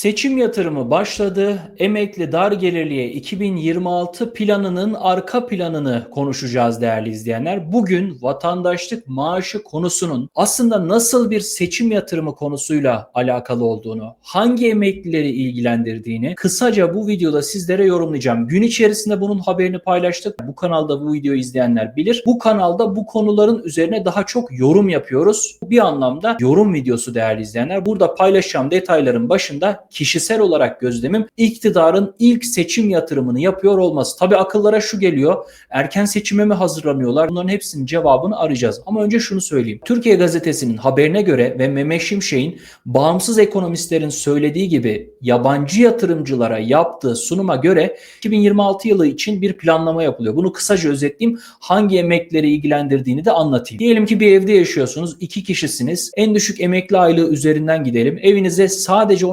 Seçim yatırımı başladı. Emekli dar gelirliye 2026 planının arka planını konuşacağız değerli izleyenler. Bugün vatandaşlık maaşı konusunun aslında nasıl bir seçim yatırımı konusuyla alakalı olduğunu, hangi emeklileri ilgilendirdiğini kısaca bu videoda sizlere yorumlayacağım. Gün içerisinde bunun haberini paylaştık. Bu kanalda bu videoyu izleyenler bilir. Bu kanalda bu konuların üzerine daha çok yorum yapıyoruz. Bir anlamda yorum videosu değerli izleyenler. Burada paylaşacağım detayların başında kişisel olarak gözlemim iktidarın ilk seçim yatırımını yapıyor olması. Tabi akıllara şu geliyor. Erken seçime mi hazırlanıyorlar? Bunların hepsinin cevabını arayacağız. Ama önce şunu söyleyeyim. Türkiye Gazetesi'nin haberine göre ve Mehmet Şimşek'in bağımsız ekonomistlerin söylediği gibi yabancı yatırımcılara yaptığı sunuma göre 2026 yılı için bir planlama yapılıyor. Bunu kısaca özetleyeyim. Hangi emeklileri ilgilendirdiğini de anlatayım. Diyelim ki bir evde yaşıyorsunuz. iki kişisiniz. En düşük emekli aylığı üzerinden gidelim. Evinize sadece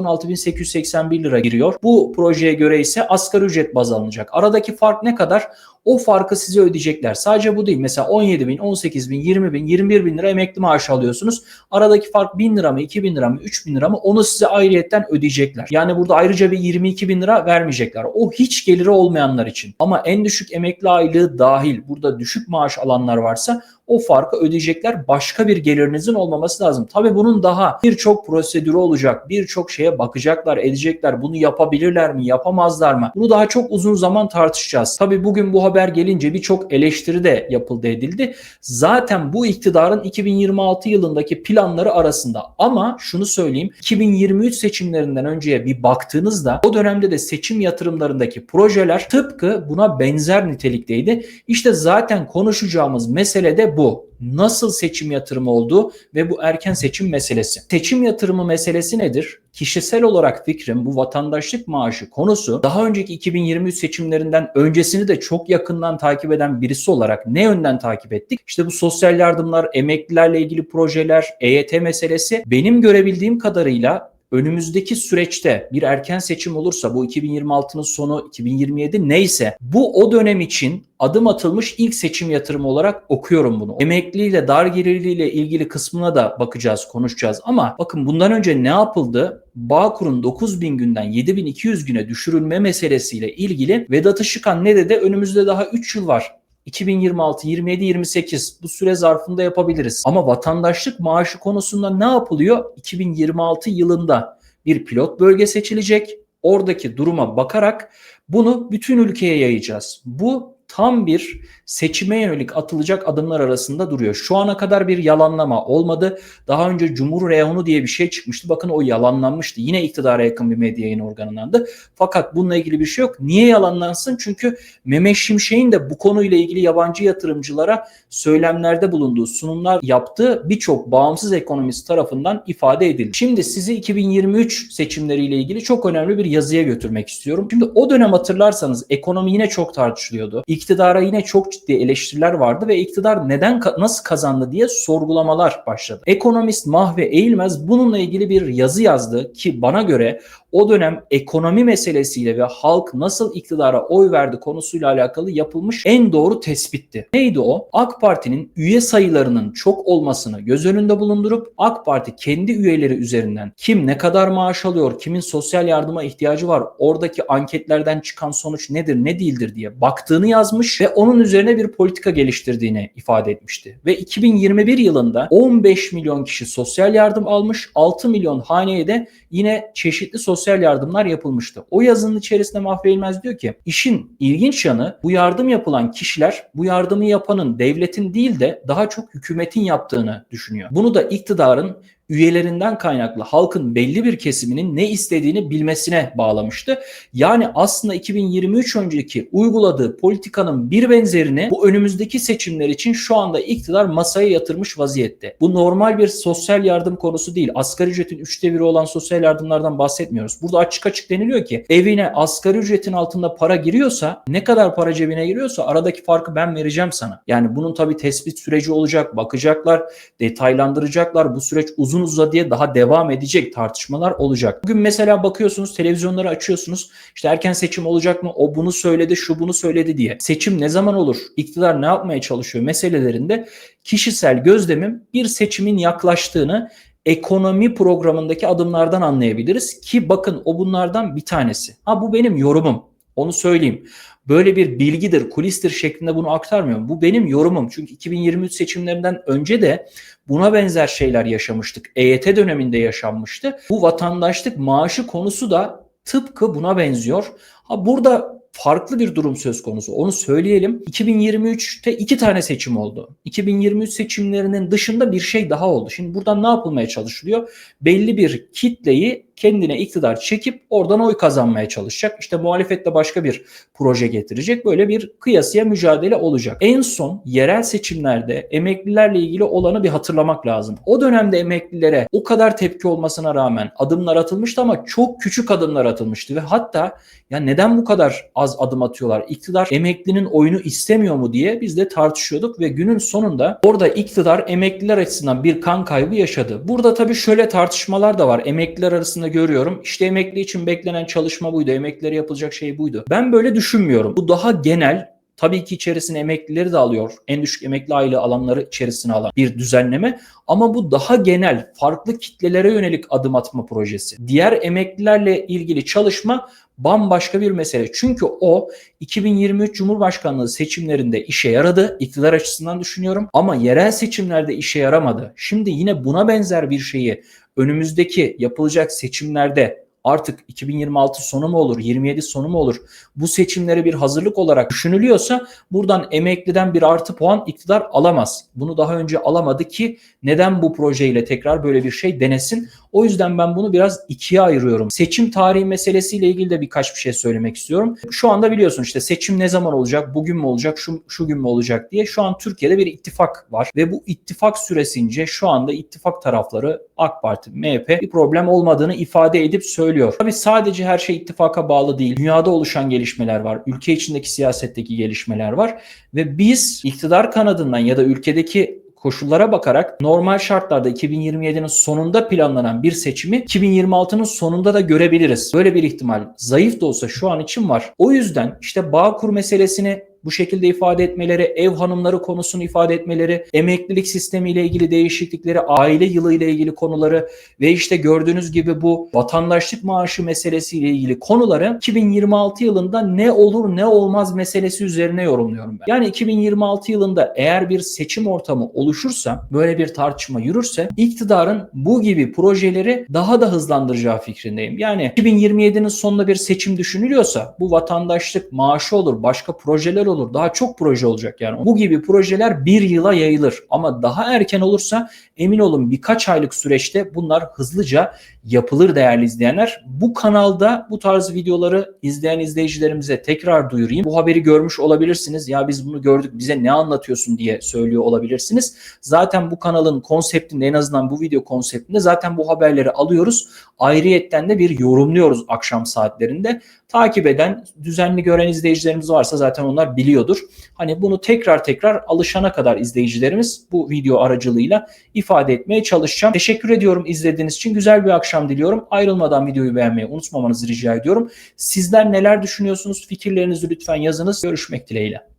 16.881 lira giriyor. Bu projeye göre ise asgari ücret baz alınacak. Aradaki fark ne kadar? O farkı size ödeyecekler. Sadece bu değil. Mesela 17 bin, 18 bin, 20 bin, 21 bin lira emekli maaşı alıyorsunuz. Aradaki fark 1000 lira mı, 2000 lira mı, 3000 lira mı onu size ayrıyetten ödeyecekler. Yani burada ayrıca bir 22 bin lira vermeyecekler. O hiç geliri olmayanlar için. Ama en düşük emekli aylığı dahil burada düşük maaş alanlar varsa o farkı ödeyecekler. Başka bir gelirinizin olmaması lazım. Tabii bunun daha birçok prosedürü olacak. Birçok şeye bakacaklar, edecekler. Bunu yapabilirler mi, yapamazlar mı? Bunu daha çok uzun zaman tartışacağız. Tabii bugün bu haber gelince birçok eleştiri de yapıldı edildi. Zaten bu iktidarın 2026 yılındaki planları arasında. Ama şunu söyleyeyim. 2023 seçimlerinden önceye bir baktığınızda o dönemde de seçim yatırımlarındaki projeler tıpkı buna benzer nitelikteydi. İşte zaten konuşacağımız mesele de bu. Nasıl seçim yatırımı olduğu ve bu erken seçim meselesi. Seçim yatırımı meselesi nedir? Kişisel olarak fikrim bu vatandaşlık maaşı konusu daha önceki 2023 seçimlerinden öncesini de çok yakından takip eden birisi olarak ne yönden takip ettik? İşte bu sosyal yardımlar, emeklilerle ilgili projeler, EYT meselesi benim görebildiğim kadarıyla önümüzdeki süreçte bir erken seçim olursa bu 2026'nın sonu 2027 neyse bu o dönem için adım atılmış ilk seçim yatırımı olarak okuyorum bunu. Emekliyle dar gelirliyle ilgili kısmına da bakacağız, konuşacağız ama bakın bundan önce ne yapıldı? Bağkur'un 9000 günden 7200 güne düşürülme meselesiyle ilgili Vedat Işıkhan ne dedi? Önümüzde daha 3 yıl var. 2026, 27, 28 bu süre zarfında yapabiliriz. Ama vatandaşlık maaşı konusunda ne yapılıyor? 2026 yılında bir pilot bölge seçilecek. Oradaki duruma bakarak bunu bütün ülkeye yayacağız. Bu tam bir seçime yönelik atılacak adımlar arasında duruyor. Şu ana kadar bir yalanlama olmadı. Daha önce Cumhur Reyonu diye bir şey çıkmıştı. Bakın o yalanlanmıştı. Yine iktidara yakın bir medya yayın organındandı. Fakat bununla ilgili bir şey yok. Niye yalanlansın? Çünkü Mehmet Şimşek'in de bu konuyla ilgili yabancı yatırımcılara söylemlerde bulunduğu, sunumlar yaptığı birçok bağımsız ekonomist tarafından ifade edildi. Şimdi sizi 2023 seçimleriyle ilgili çok önemli bir yazıya götürmek istiyorum. Şimdi o dönem hatırlarsanız ekonomi yine çok tartışılıyordu iktidara yine çok ciddi eleştiriler vardı ve iktidar neden nasıl kazandı diye sorgulamalar başladı. Ekonomist Mahve Eğilmez bununla ilgili bir yazı yazdı ki bana göre o dönem ekonomi meselesiyle ve halk nasıl iktidara oy verdi konusuyla alakalı yapılmış en doğru tespitti. Neydi o? AK Parti'nin üye sayılarının çok olmasını göz önünde bulundurup AK Parti kendi üyeleri üzerinden kim ne kadar maaş alıyor, kimin sosyal yardıma ihtiyacı var, oradaki anketlerden çıkan sonuç nedir, ne değildir diye baktığını yazmış ve onun üzerine bir politika geliştirdiğini ifade etmişti. Ve 2021 yılında 15 milyon kişi sosyal yardım almış, 6 milyon haneye de yine çeşitli sosyal yardımlar yapılmıştı. O yazının içerisinde Mahve İlmez diyor ki işin ilginç yanı bu yardım yapılan kişiler bu yardımı yapanın devletin değil de daha çok hükümetin yaptığını düşünüyor. Bunu da iktidarın üyelerinden kaynaklı halkın belli bir kesiminin ne istediğini bilmesine bağlamıştı. Yani aslında 2023 önceki uyguladığı politikanın bir benzerini bu önümüzdeki seçimler için şu anda iktidar masaya yatırmış vaziyette. Bu normal bir sosyal yardım konusu değil. Asgari ücretin üçte biri olan sosyal yardımlardan bahsetmiyoruz. Burada açık açık deniliyor ki evine asgari ücretin altında para giriyorsa ne kadar para cebine giriyorsa aradaki farkı ben vereceğim sana. Yani bunun tabi tespit süreci olacak. Bakacaklar, detaylandıracaklar. Bu süreç uzun uzun uzadıya daha devam edecek tartışmalar olacak. Bugün mesela bakıyorsunuz televizyonları açıyorsunuz. İşte erken seçim olacak mı? O bunu söyledi, şu bunu söyledi diye. Seçim ne zaman olur? İktidar ne yapmaya çalışıyor meselelerinde kişisel gözlemim bir seçimin yaklaştığını ekonomi programındaki adımlardan anlayabiliriz ki bakın o bunlardan bir tanesi. Ha bu benim yorumum. Onu söyleyeyim. Böyle bir bilgidir, kulistir şeklinde bunu aktarmıyorum. Bu benim yorumum. Çünkü 2023 seçimlerinden önce de buna benzer şeyler yaşamıştık. EYT döneminde yaşanmıştı. Bu vatandaşlık maaşı konusu da tıpkı buna benziyor. Ha burada farklı bir durum söz konusu. Onu söyleyelim. 2023'te iki tane seçim oldu. 2023 seçimlerinin dışında bir şey daha oldu. Şimdi buradan ne yapılmaya çalışılıyor? Belli bir kitleyi kendine iktidar çekip oradan oy kazanmaya çalışacak. İşte muhalefetle başka bir proje getirecek. Böyle bir kıyasıya mücadele olacak. En son yerel seçimlerde emeklilerle ilgili olanı bir hatırlamak lazım. O dönemde emeklilere o kadar tepki olmasına rağmen adımlar atılmıştı ama çok küçük adımlar atılmıştı ve hatta ya neden bu kadar az adım atıyorlar? İktidar emeklinin oyunu istemiyor mu diye biz de tartışıyorduk ve günün sonunda orada iktidar emekliler açısından bir kan kaybı yaşadı. Burada tabii şöyle tartışmalar da var. Emekliler arasında görüyorum. İşte emekli için beklenen çalışma buydu. Emeklilere yapılacak şey buydu. Ben böyle düşünmüyorum. Bu daha genel Tabii ki içerisine emeklileri de alıyor. En düşük emekli aylığı alanları içerisine alan bir düzenleme. Ama bu daha genel, farklı kitlelere yönelik adım atma projesi. Diğer emeklilerle ilgili çalışma bambaşka bir mesele. Çünkü o 2023 Cumhurbaşkanlığı seçimlerinde işe yaradı. İktidar açısından düşünüyorum. Ama yerel seçimlerde işe yaramadı. Şimdi yine buna benzer bir şeyi önümüzdeki yapılacak seçimlerde artık 2026 sonu mu olur, 27 sonu mu olur? Bu seçimlere bir hazırlık olarak düşünülüyorsa buradan emekliden bir artı puan iktidar alamaz. Bunu daha önce alamadı ki neden bu projeyle tekrar böyle bir şey denesin? O yüzden ben bunu biraz ikiye ayırıyorum. Seçim tarihi meselesiyle ilgili de birkaç bir şey söylemek istiyorum. Şu anda biliyorsun işte seçim ne zaman olacak, bugün mü olacak, şu, şu gün mü olacak diye şu an Türkiye'de bir ittifak var ve bu ittifak süresince şu anda ittifak tarafları AK Parti, MHP bir problem olmadığını ifade edip söylüyor. Tabii sadece her şey ittifaka bağlı değil. Dünyada oluşan gelişmeler var. Ülke içindeki siyasetteki gelişmeler var ve biz iktidar kanadından ya da ülkedeki koşullara bakarak normal şartlarda 2027'nin sonunda planlanan bir seçimi 2026'nın sonunda da görebiliriz. Böyle bir ihtimal zayıf da olsa şu an için var. O yüzden işte Bağkur meselesini bu şekilde ifade etmeleri, ev hanımları konusunu ifade etmeleri, emeklilik sistemiyle ilgili değişiklikleri, aile yılı ile ilgili konuları ve işte gördüğünüz gibi bu vatandaşlık maaşı meselesiyle ilgili konuları 2026 yılında ne olur ne olmaz meselesi üzerine yorumluyorum ben. Yani 2026 yılında eğer bir seçim ortamı oluşursa, böyle bir tartışma yürürse iktidarın bu gibi projeleri daha da hızlandıracağı fikrindeyim. Yani 2027'nin sonunda bir seçim düşünülüyorsa bu vatandaşlık maaşı olur, başka projeler olur. Daha çok proje olacak yani. Bu gibi projeler bir yıla yayılır. Ama daha erken olursa emin olun birkaç aylık süreçte bunlar hızlıca yapılır değerli izleyenler. Bu kanalda bu tarz videoları izleyen izleyicilerimize tekrar duyurayım. Bu haberi görmüş olabilirsiniz. Ya biz bunu gördük bize ne anlatıyorsun diye söylüyor olabilirsiniz. Zaten bu kanalın konseptinde en azından bu video konseptinde zaten bu haberleri alıyoruz. Ayrıyetten de bir yorumluyoruz akşam saatlerinde. Takip eden, düzenli gören izleyicilerimiz varsa zaten onlar biliyordur. Hani bunu tekrar tekrar alışana kadar izleyicilerimiz bu video aracılığıyla ifade etmeye çalışacağım. Teşekkür ediyorum izlediğiniz için. Güzel bir akşam diliyorum. Ayrılmadan videoyu beğenmeyi unutmamanızı rica ediyorum. Sizler neler düşünüyorsunuz? Fikirlerinizi lütfen yazınız. Görüşmek dileğiyle.